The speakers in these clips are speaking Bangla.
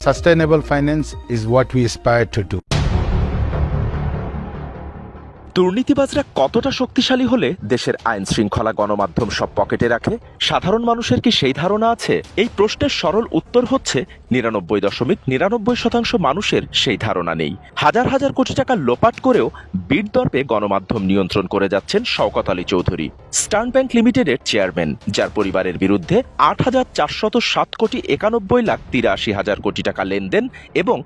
Sustainable finance is what we aspire to do. দুর্নীতিবাজরা কতটা শক্তিশালী হলে দেশের আইন শৃঙ্খলা গণমাধ্যম সব পকেটে রাখে? সাধারণ মানুষের কি সেই ধারণা আছে? এই প্রশ্নের সরল উত্তর হচ্ছে, নিরানব্বই দশমিক নিরানব্বই শতাংশ মানুষের সেই ধারণা নেই। হাজার হাজার কোটি টাকা লোপাট করেও বিট দর্পে গণমাধ্যম নিয়ন্ত্রণ করে যাচ্ছেন শওকত আলী চৌধুরী। স্টার্ন ব্যাংক লিমিটেডের চেয়ারম্যান, যার পরিবারের বিরুদ্ধে আট হাজার চারশত সাত কোটি একানব্বই লাখ তিরাশি হাজার কোটি টাকা লেনদেন এবং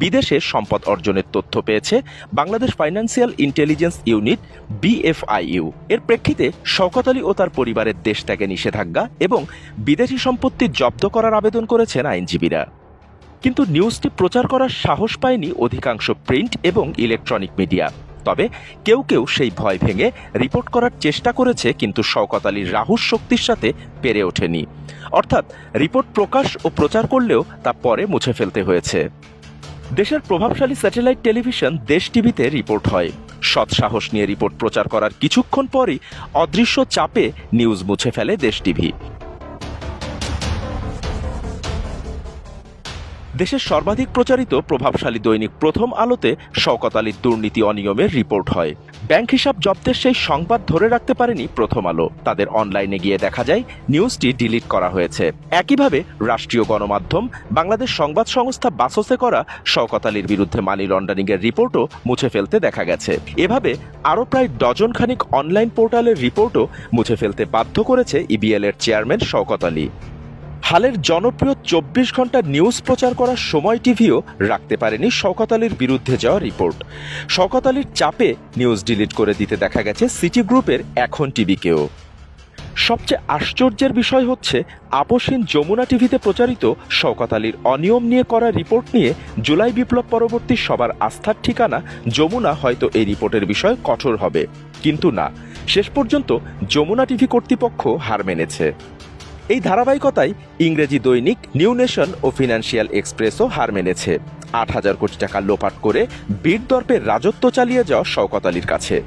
বিদেশে সম্পদ অর্জনের তথ্য পেয়েছে, Bangladesh financial intelligence unit BFIU এর প্রেক্ষিতে শওকত আলী ও তার পরিবারের দেশ ত্যাগে নিষেধাজ্ঞা এবং বিদেশি সম্পত্তি জব্দ করার আবেদন করেছেন আইনজীবীরা। কিন্তু নিউজটি প্রচার করার সাহস পায়নি অধিকাংশ প্রিন্ট এবং ইলেকট্রনিক মিডিয়া। তবে কেউ কেউ সেই ভয় ভেঙে রিপোর্ট করার চেষ্টা করেছে, কিন্তু শওকত আলীর রাহুস শক্তির সাথে পেরে ওঠেনি। অর্থাৎ রিপোর্ট প্রকাশ ও প্রচার করলেও তা পরে মুছে ফেলতে হয়েছে। দেশের প্রভাবশালী স্যাটেলাইট টেলিভিশন দেশ টিভিতে রিপোর্ট হয়। সৎ সাহস নিয়ে রিপোর্ট প্রচার করার কিছুক্ষণ পরই অদৃশ্য চাপে নিউজ মুছে ফেলে দেশ টিভি। দেশের সর্বাধিক প্রচারিত প্রভাবশালী দৈনিক প্রথম আলোতে শওকত আলীর দুর্নীতি অনিয়মের রিপোর্ট হয়। ব্যাংক হিসাব জব্দের সেই সংবাদ ধরে রাখতে পারেনি প্রথম আলো। তাদের অনলাইনে গিয়ে দেখা যায়, নিউজটি ডিলিট করা হয়েছে। একইভাবে রাষ্ট্রীয় গণমাধ্যম, বাংলাদেশ সংবাদ সংস্থা বাসসে করা শওকত আলীর বিরুদ্ধে মানি লন্ডারিং এর রিপোর্টও মুছে ফেলতে দেখা গেছে। এভাবে আরও প্রায় ডজন খানিক অনলাইন পোর্টালের রিপোর্টও মুছে ফেলতে বাধ্য করেছে ইবিএল এর চেয়ারম্যান শওকত আলী। হালের জনপ্রিয় চব্বিশ ঘণ্টা নিউজ প্রচার করার সময় টিভিও রাখতে পারেনি শওকত আলীর বিরুদ্ধে যাওয়া রিপোর্ট। শওকত আলীর চাপে নিউজ ডিলিট করে দিতে দেখা গেছে সিটি গ্রুপের এখন টিভিকেও। সবচেয়ে আশ্চর্যের বিষয় হচ্ছে আপসহীন যমুনা টিভিতে প্রচারিত শওকত আলীর অনিয়ম নিয়ে করা রিপোর্ট নিয়ে জুলাই বিপ্লব পরবর্তী সবার আস্থার ঠিকানা যমুনা হয়তো এই রিপোর্টের বিষয় কঠোর হবে। কিন্তু না, শেষ পর্যন্ত যমুনা টিভি কর্তৃপক্ষ হার মেনেছে। এই ধারাবাহিকতায় ইংরেজি দৈনিক, নিউ নেশন ও ফিনান্সিয়াল এক্সপ্রেসও হার মেনেছে। আট হাজার কোটি টাকা লোপাট করে বিট দর্পের রাজত্ব চালিয়ে যাওয়া শওকত আলীর কাছে।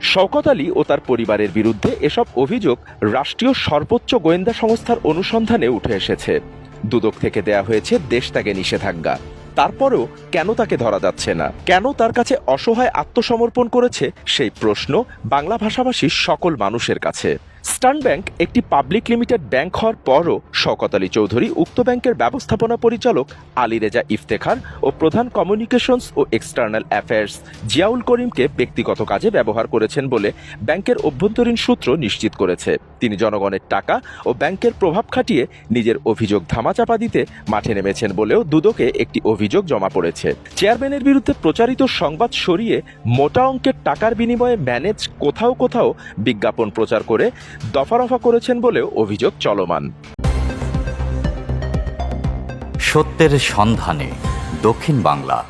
শওকত আলী ও তার পরিবারের বিরুদ্ধে এসব অভিযোগ রাষ্ট্রীয় সর্বোচ্চ গোয়েন্দা সংস্থার অনুসন্ধানে উঠে এসেছে। দুদক থেকে দেয়া হয়েছে দেশ ত্যাগে নিষেধাজ্ঞা। তারপরেও কেন তাকে ধরা যাচ্ছে না? কেন তার কাছে অসহায় আত্মসমর্পণ করেছে? সেই প্রশ্ন বাংলা ভাষাভাষীর সকল মানুষের কাছে। স্টান ব্যাংক একটি পাবলিক লিমিটেড ব্যাংক হওয়ার পরও শওকত আলী চৌধুরী উক্ত ব্যাংকের ব্যবস্থাপনা পরিচালক আলী রেজা ইফতেখার ও প্রধান কমিউনিকেশনস ও এক্সটার্নাল অ্যাফেয়ার্স জিয়াউল করিমকে ব্যক্তিগত কাজে ব্যবহার করেছেন বলে ব্যাংকের অভ্যন্তরীণ সূত্র নিশ্চিত করেছে। তিনি জনগণের টাকা ও ব্যাংকের প্রভাব খাটিয়ে নিজের অভিযোগ ধামাচাপা দিতে মাঠে নেমেছেন বলেও দুদকে একটি অভিযোগ জমা পড়েছে। চেয়ারম্যানের বিরুদ্ধে প্রচারিত সংবাদ সরিয়ে মোটা অঙ্কের টাকার বিনিময়ে ম্যানেজ কোথাও কোথাও বিজ্ঞাপন প্রচার করে দফারফা করেছেন বলেও অভিযোগ চলমান। সত্যের সন্ধানে দক্ষিণ বাংলা।